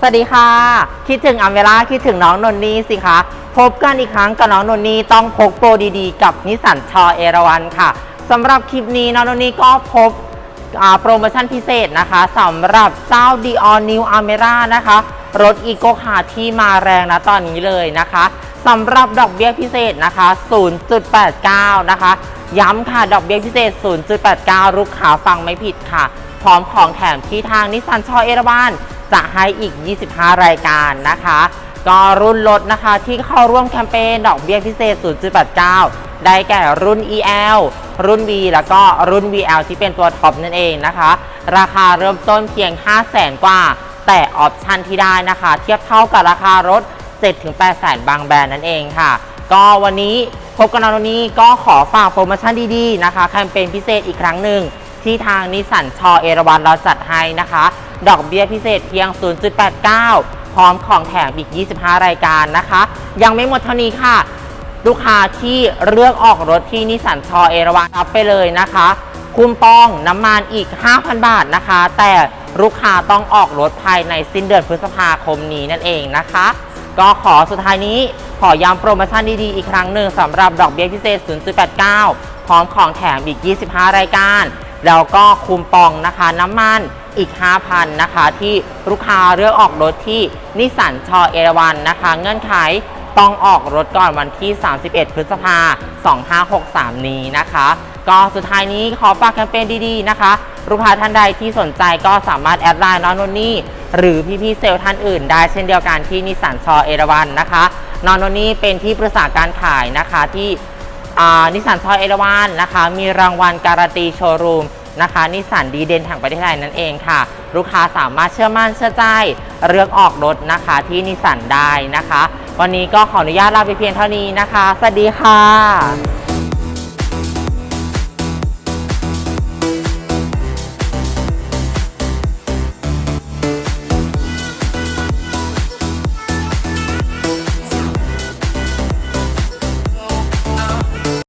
สวัสดีค่ะ คิดถึงอัมเวลาคิดถึงน้องนนนี่สิคะ พบกันอีกครั้งกับน้องนนนี่ต้องพกโปรดีๆ กับนิสสันชอเอราวันค่ะสำหรับคลิปนี้น้องนนนี่ก็พบโปรโมชั่นพิเศษนะคะสำหรับเจ้า d ีออ New a m e r a นะคะ รถอีโกคาที่มาแรงนะตอนนี้เลยนะคะสำหรับดอกเบี้ยพิเศษนะคะ 0.89 นะคะ ย้ำค่ะดอกเบี้ยพิเศษ 0.89 ลูกค้าฟังไม่ผิดค่ะ พร้อมของแถมที่ทางนิสสันชอเอราวัน จะให้อีก 25 รายการนะคะ ก็รุ่นรถนะคะที่เข้าร่วมแคมเปญดอกเบี้ยพิเศษ 0.89 ได้แก่รุ่น EL รุ่น V แล้วก็รุ่น VL ที่เป็นตัวท็อปนั่นเองนะคะ ราคาเริ่มต้นเพียง 5 0 0แสนกว่า แต่ออปชันที่ได้นะคะ เทียบเท่ากับราคารถ 7-8แสนบางแบรนด์นั่นเองค่ะ ก็วันนี้พบกันในวันนี้ก็ขอฝากโปรโมชั่นดีๆนะคะ แคมเปญพิเศษอีกครั้งหนึ่งที่ทางนิสสันชอเอราวันเราจัดให้นะคะ ดอกเบี้ยพิเศษเพียง 0.89 พร้อมของแถมอีก 25 รายการนะคะ ยังไม่หมดเท่านี้ค่ะ ลูกค้าที่เลือกออกรถที่นิสสันชอเอราวันรับไปเลยนะคะคุมปองน้ำมันอีก 5,000 บาทนะคะ แต่ลูกค้าต้องออกรถภายในสิ้นเดือนพฤษภาคมนี้นั่นเองนะคะ ก็ขอสุดท้ายนี้ขอย้ำโปรโมชั่นดีๆ อีกครั้งหนึ่งสำหรับดอกเบี้ยพิเศษ 0.89 พร้อมของแถมอีก 25 รายการ แล้วก็คุมปองนะคะน้ำมันอีก 5,000นะคะที่ลูกค้าเลือกออกรถที่นิสสันชอเอราวันนะคะ เงื่อนไขต้องออกรถก่อนวันที่ 31 พฤษภา2563 นี้นะคะ ก็สุดท้ายนี้ขอฝากแคมเปญดีๆนะคะ ลูกค้าท่านใดที่สนใจก็สามารถแอดไลน์น้องนนนี่หรือพี่ๆเซลล์ท่านอื่นได้เช่นเดียวกันที่นิสสันชอเอราวันนะคะน้องนนนี่เป็นที่ปรึกษาการขายนะคะที่ นิสสันชอยเอราวันนะคะ มีรางวัลการันตีโชว์รูมนะคะนิสสันดีเด่นแห่งประเทศไทยนั่นเองค่ะ ลูกค้าสามารถเชื่อมั่นเชื่อใจ เรื่องออกรถนะคะที่นิสสันได้นะคะ วันนี้ก็ขออนุญาตลาไปเพียงเท่านี้นะคะ สวัสดีค่ะ